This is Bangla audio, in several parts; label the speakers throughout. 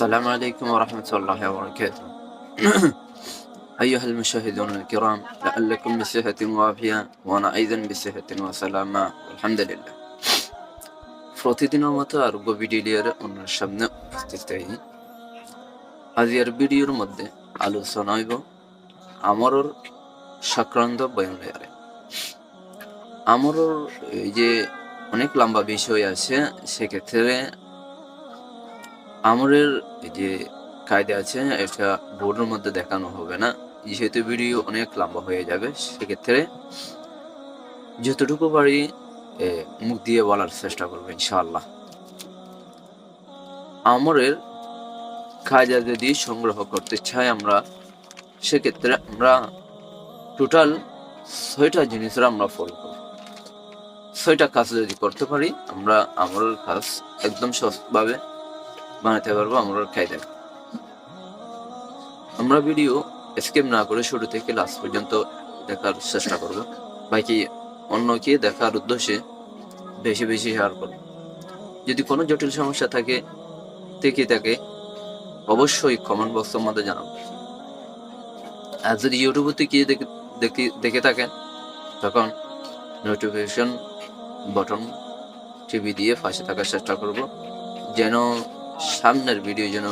Speaker 1: السلام عليكم ورحمة الله وبركاته أيها المشاهدون الكرام لعلكم بصحة وعافية وأنا أيضا بصحة وسلامة والحمد لله প্রতিদিনের মতো আরোগ্য ভিডিও নিয়ে ওনার সামনে উপস্থিত হই আজকের ভিডিওর মধ্যে আলোচনা হইব আমরর সংক্রান্ত বয়ান আমরর এই যে অনেক লম্বা বিষয় আছে সেক্ষেত্রে আমরের যে কায়দা আছে, এটা বোর্ডের মধ্যে দেখানো হবে না। যেহেতু ভিডিও অনেক লম্বা হয়ে যাবে, সেক্ষেত্রে যতটুকু পারি মুখ দিয়ে বলার চেষ্টা করব, ইনশাআল্লাহ। আমরের কায়দা যদি সংগ্রহ করতে চাই আমরা, সেক্ষেত্রে আমরা টোটাল ছয়টা জিনিসের আমরা ফলো করব। ছয়টা কাজ যদি করতে পারি, আমরা আমরের কাজ একদম সহজভাবে বানাতে পারব আমরা খাইতে আমরা ভিডিও স্কিপ না করে শুরু থেকে লাস্ট পর্যন্ত দেখার চেষ্টা করব। বাকি অন্যকে দেখার উদ্দেশ্যে বেশি বেশি শেয়ার করব। যদি কোনো জটিল সমস্যা থাকে, থেকে থাকে, অবশ্যই কমেন্ট বক্সের মধ্যে জানাব। আর যদি ইউটিউবে থেকে দেখে দেখে থাকেন, তখন নোটিফিকেশন বটন টিভি দিয়ে ফাঁসে থাকার চেষ্টা করব। যেন সামনের ভিডিও যেন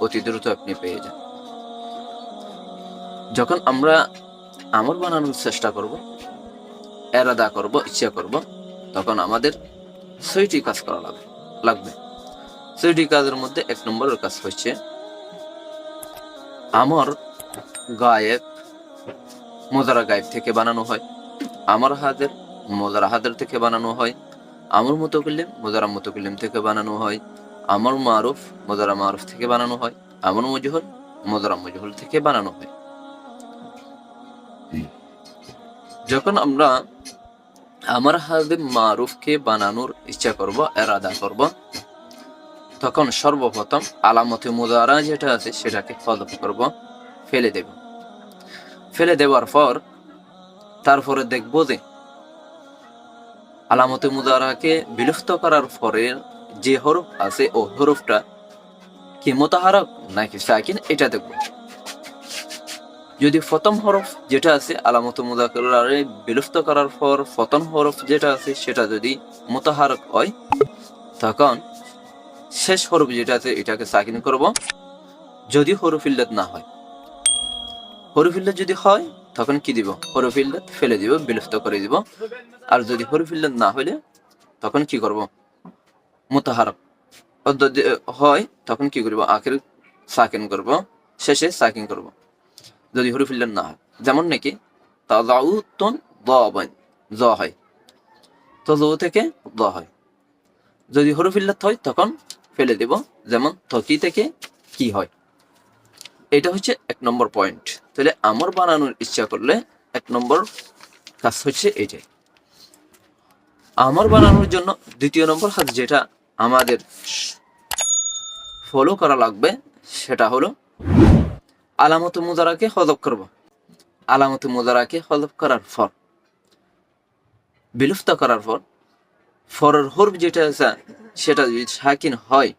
Speaker 1: অতি দ্রুত আপনি পেয়ে যান। যখন আমরা আমল বানানোর চেষ্টা করব, এরাদা করব, ইচ্ছা করব, তখন আমাদের ছয়টি কাজ করা লাগবে। লাগবে। ছয়টি কাজের মধ্যে এক নম্বরের কাজ হচ্ছে আমর গায়েব, মোজারা গায়েব থেকে বানানো হয়। আমার হাতের, মোজারা হাতের থেকে বানানো হয়। আমর মতো কিল্লিম মোজারা মতো কিল্লিম থেকে বানানো হয়। আমর মারুফ, মোজারা মারুফ থেকে বানানো হয়। আমর মজহুল, মোজারা মজহুল থেকে বানানো হয়। যখন আমরা আমার হাতে মারুফকে বানানোর ইচ্ছা করব, এরাদা করব, তখন সর্বপ্রথম আলামতে মুদারা যেটা আছে সেটাকে ফলো করব, ফেলে দেব। ফেলে দেওয়ার পর তারপরে দেখব যে আলামতে মুদারাকে বিলুপ্ত করার পরে যে হরফ আছে ও হরফটা কি মোতাহারক নাকি সাকিন, এটা দেখব। যদি প্রথম হরফ যেটা আছে, আলামত মুদাকারে বিলুপ্ত করার পর প্রথম হরফ যেটা আছে, সেটা যদি মোতাহারক হয়, তখন শেষ হরফ যেটা আছে, এটাকে সাকিন করব। যদি হরফিল্লাত না হয়। হরফিল্লাত যদি হয়, তখন কি দিব? হরফিল্লাত ফেলে দিব, বিলুপ্ত করে দিব। আর যদি হরফিল্লাত না হলে, তখন কি করব? মোতাহারক যদি হয়, তখন কি করব? আখের সাকিন করব, শেষে সাকিন করব। যদি হরফিল্লাত না হয়। যেমন নাকি তাজাউতন দাবান জ হয়। তো জ থেকে দ হয়। যদি হরফিল্লাত হয়, তখন ফেলে দেব। যেমন থকি থেকে কি হয়। এটা হচ্ছে এক নম্বর পয়েন্ট। তাহলে আমর বানানোর ইচ্ছা করলে এক নম্বর কাজ হচ্ছে এটাই। আমর বানানোর জন্য দ্বিতীয় নম্বর কাজ যেটা আমাদের ফলো করা লাগবে, সেটা হলো আলামত মুজারাকে হজব করব। আলামত মুজারাকে হজব করার পর, বিলুপ্ত করার পর, ফরের হরফ যেটা সেটা যদি সাকিন হয়,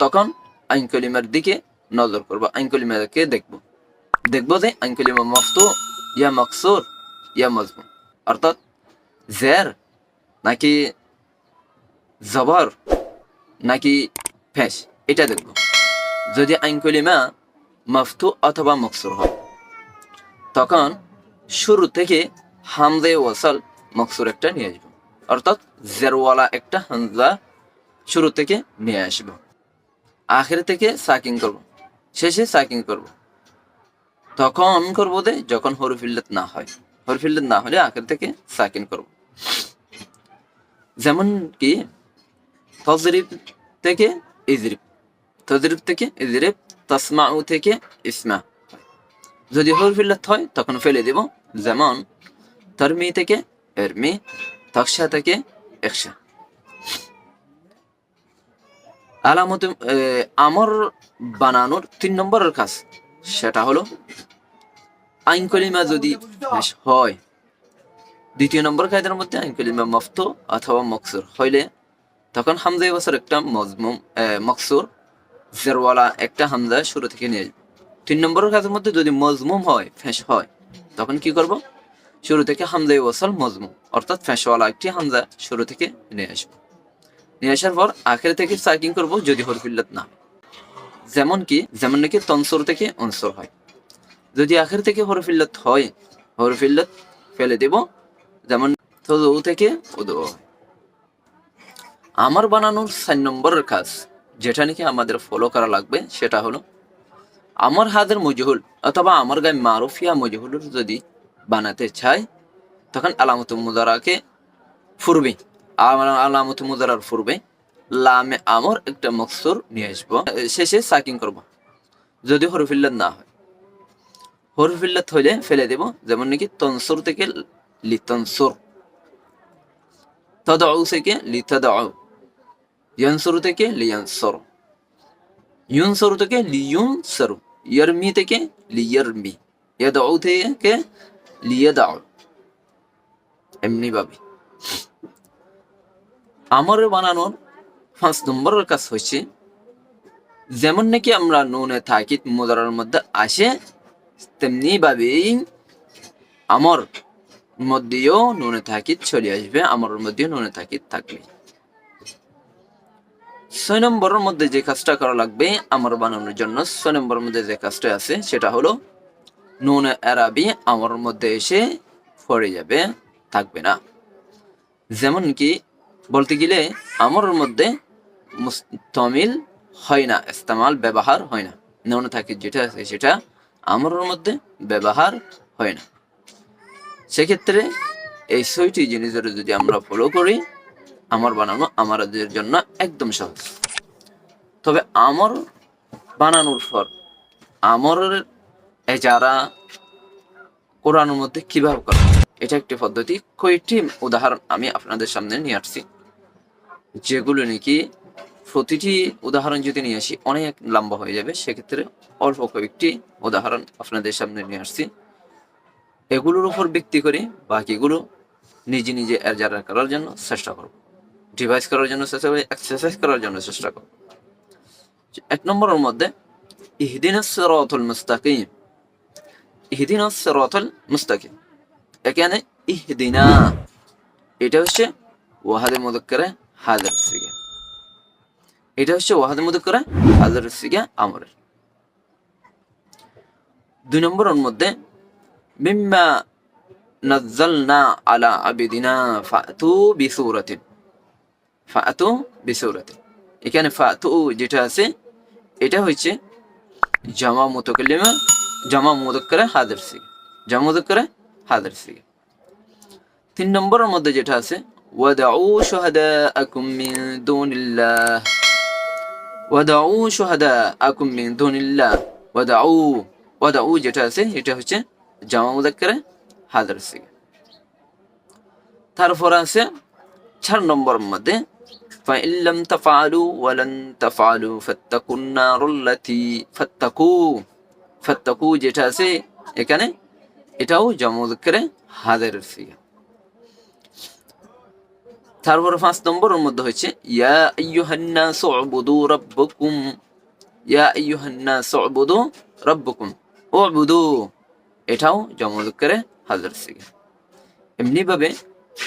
Speaker 1: তখন আইন কলিমার দিকে নজর করব, আইন কলিমাকে দেখব। দেখব যে আইন কলিমা মফতু, ইয়া মকসুর, ইয়া মজমু। অর্থাৎ জের, নাকি জবর নাকি ফেস এটা দেখব। যদি আইন কলিমা মফতু অথবা মকসুর হয়, তখন শুরু থেকে হামজে ওয়াসাল মকসুর একটা নিয়ে আসব। অর্থাৎ জেরওয়ালা একটা হামজা শুরু থেকে নিয়ে আসব। আখের থেকে সাকিং করব, শেষে সাকিং করব। তখন করব দে যখন হরফিল্লাত না হয়, হরফিল্লাত না হলে আখের থেকে সাকিন করব। যেমন কি তজরিব থেকে ইজরিব তজরিব থেকে ইজরিব তসমাউ থেকে ইসমা যদি হরফিল্লাত হয় তখন ফেলে দেব যেমন তরমি থেকে এরমি তকসা থেকে একশা আলামত আমর বানানোর তিন নম্বরের কাজ সেটা হলো আইন কলিমা যদি হয় দ্বিতীয় নম্বর কায়দার মধ্যে আইন কলিমা মফত অথবা মকসুর হইলে তখন হামজা বছর একটা মজমুম মকসুর, জেরওয়ালা একটা হামজা শুরু থেকে নিয়ে আসব। তিন নম্বরের কাজের মধ্যে যদি মজমুম হয়, ফেঁস হয়, তখন কি করব? শুরু থেকে হামজা ওয়াসাল মজমুম অর্থাৎ ফেঁসওয়ালা একটি হামজা শুরু থেকে নিয়ে আসব। নিয়ে আসার পর আখের থেকে সাইকিং করব যদি হরফিল্লত না। যেমন কি, যেমন নাকি তনসর থেকে অনসর হয়। যদি আখের থেকে হরফিল্লত হয়, হরফিল্লত ফেলে দেব, যেমন থেকে উদৌ হয়। আমার বানানোর চার নম্বরের কাজ, যেটা নাকি আমাদের ফলো করা লাগবে, সেটা হলো আমার হাতের মজহুল অথবা আমার গায়ে মারুফিয়া মজহুল যদি বানাতে চাই, তখন আলামত মুদারাকে ফুরবে। আলামত মুদারার ফুরবে। লামে আমর একটা মকসুর নিয়ে আসব। শেষে সাকিং করব। যদি হরফিল্লাত না হয়। হরফিল্লাত হইলে ফেলে দেব, যেমন নাকি তনসুর থেকে লিতনসুর তদাউ থেকে লিতদাউ। ইয়ানসুরু থেকে লিয়ানসর ইউনসরু থেকে লিয়ুনসরু ইয়ারমি থেকে লিয়ারমি ইয়াদাউ থেকে লিয়াদাউ এমনি ভাবে আমার বানানোর পাঁচ নম্বরের কাজ হচ্ছে যেমন নাকি আমরা নুনে থাকিত মুদারার মধ্যে আসে তেমনি ভাবেই আমার মধ্যেও নুনে থাকিত চলে আসবে আমার মধ্যেও নুনে থাকিত থাকবে ছয় নম্বরের মধ্যে যে কাজটা করা লাগবে আমার বানানোর জন্য, ছয় নম্বরের মধ্যে যে কাজটা আছে সেটা হলো নুন আরাবি আমার মধ্যে এসে পড়ে যাবে, থাকবে না। যেমন কি বলতে গেলে আমার মধ্যে তমিল হয় না, ইস্তেমাল, ব্যবহার হয় না। নুন থাকে যেটা আছে সেটা আমার মধ্যে ব্যবহার হয় না। সেক্ষেত্রে এই ছয়টি জিনিসের যদি আমরা ফলো করি আমার বানানো আমাদের জন্য একদম সহজ। তবে আমর বানানোর পর আমরের এজারা কোরআনের মধ্যে কীভাবে করা, এটা একটি পদ্ধতি। কয়েকটি উদাহরণ আমি আপনাদের সামনে নিয়ে আসছি, যেগুলো নাকি প্রতিটি উদাহরণ যদি নিয়ে আসি, অনেক লম্বা হয়ে যাবে। সেক্ষেত্রে অল্প কয়েকটি উদাহরণ আপনাদের সামনে নিয়ে আসছি। এগুলোর উপর ভিত্তি করে বাকিগুলো নিজে নিজে এজারা করার জন্য চেষ্টা করব। ডিভাইস করার জন্য চেষ্টা করি এক্সারসাইজ করার জন্য চেষ্টা করব এক নম্বরের মধ্যে, ইহদিনাস সিরাতুল মুস্তাকিম। ইহদিনাস সিরাতুল মুস্তাকিম। এখানে ইহদিনা, এটা হচ্ছে ওয়াহাদে মুদাক্কারে হাজার সিগা। এটা হচ্ছে ওয়াহাদে মুদাক্কারে হাজার সিগা আমরের। দুই নম্বরের মধ্যে, মিম্মা নাজ্জালনা আলা আবিদিনা ফাতু বিসুরাতিন ফাতু বিসুরাতিন এখানে ফাতু যেটা আছে, এটা হচ্ছে জামা মুতাকাল্লিমা, জামা মুদাক্কারে হাজার সিগা। জামা মুদাক্কারে হাজার সিগা। তিন নম্বরের মধ্যে যেটা আছে, ওয়াদাউ শুহাদাআকুম মিন দুনিল্লাহ। ওয়াদাউ শুহাদাআকুম মিন দুনিল্লাহ। ওয়াদাউ ওয়াদাউ যেটা আছে, এটা হচ্ছে জামা মুদাক্কারে হাজার সিগা। তারপর আছে চার নম্বরের মধ্যে فإن لم تفعلوا ولن تفعلوا فاتقوا النار التي فاتقوا فاتقوا যেটা আছে এখানে এটাও জামা মুদাক্কারে হাজারের সিগা তারপরে পাঁচ নম্বরের মধ্যে হচ্ছে ইয়া আইয়ুহান্না সুবুদু রাব্বুকুম ইয়া আইয়ুহান্না সুবুদু রাব্বুকুম উবুদু এটাও জমা করে হাজার সিগে এমনি ভাবে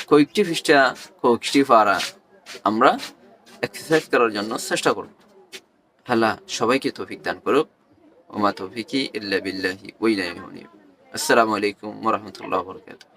Speaker 1: কয়েকটি পৃষ্ঠা কয়েকটি পারা আমরা এক্সারসাইজ করার জন্য চেষ্টা করব। আল্লাহ সবাইকে তৌফিক দান করুক। ওমা তৌফিকি ইল্লা বিল্লাহি ওয়া ইলাইহি আসসালামু আলাইকুম ওয়া রাহমাতুল্লাহি ওয়া বারাকাতুহু।